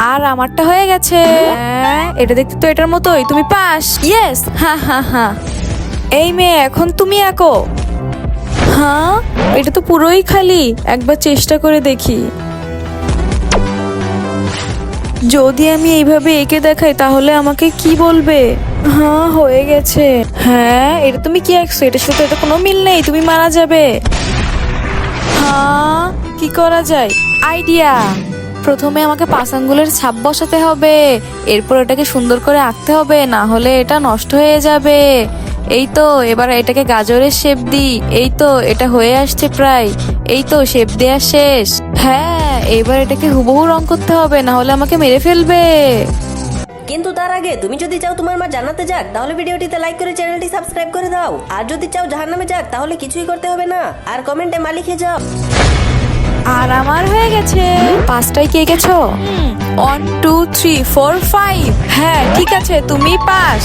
আর আমারটা হয়ে গেছে। হ্যাঁ, এটা দেখতে তো এটার মতোই। তুমি পাস? ইয়েস হা হা হা। এই মেয়ে এখন তুমি আঁকো হ্যাঁ? এটা তো পুরোই খালি। একবার চেষ্টা করে দেখি। যদি আমি এইভাবে এঁকে দেখাই তাহলে আমাকে কি বলবে? হ্যাঁ হয়ে গেছে। হ্যাঁ এটা তুমি কি আঁকছো এটার সাথে এটা কোনো মিল নেই তুমি মারা যাবে। হ্যাঁ? কি করা যায়? আইডিয়া! প্রথমে আমাকে পাঁচ আঙ্গুলের ছাপ বসাতে হবে। এরপর এটাকে সুন্দর করে আঁকতে হবে, না হলে এটা নষ্ট হয়ে যাবে। এই তো, এবার এটাকে গাজরের শেপ দিই। এই তো, এটা হয়ে আসছে প্রায়। এই তো শেপ দেওয়া শেষ। হ্যাঁ এবার এটাকে হুবহু রং করতে হবে, না হলে আমাকে মেরে ফেলবে। কিন্তু তার আগে, তুমি যদি চাও তোমার মা জানাতে যাক, তাহলে ভিডিওটিতে লাইক করে চ্যানেলটি সাবস্ক্রাইব করে দাও। আর যদি চাও জাহান্নামে যাক, তাহলে কিছুই করতে হবে না। আর কমেন্টে মা লিখে যাও। আর আমার হয়ে গেছে। পাঁচটায় কে গেছো? One two three four five হ্যাঁ ঠিক আছে তুমি পাস।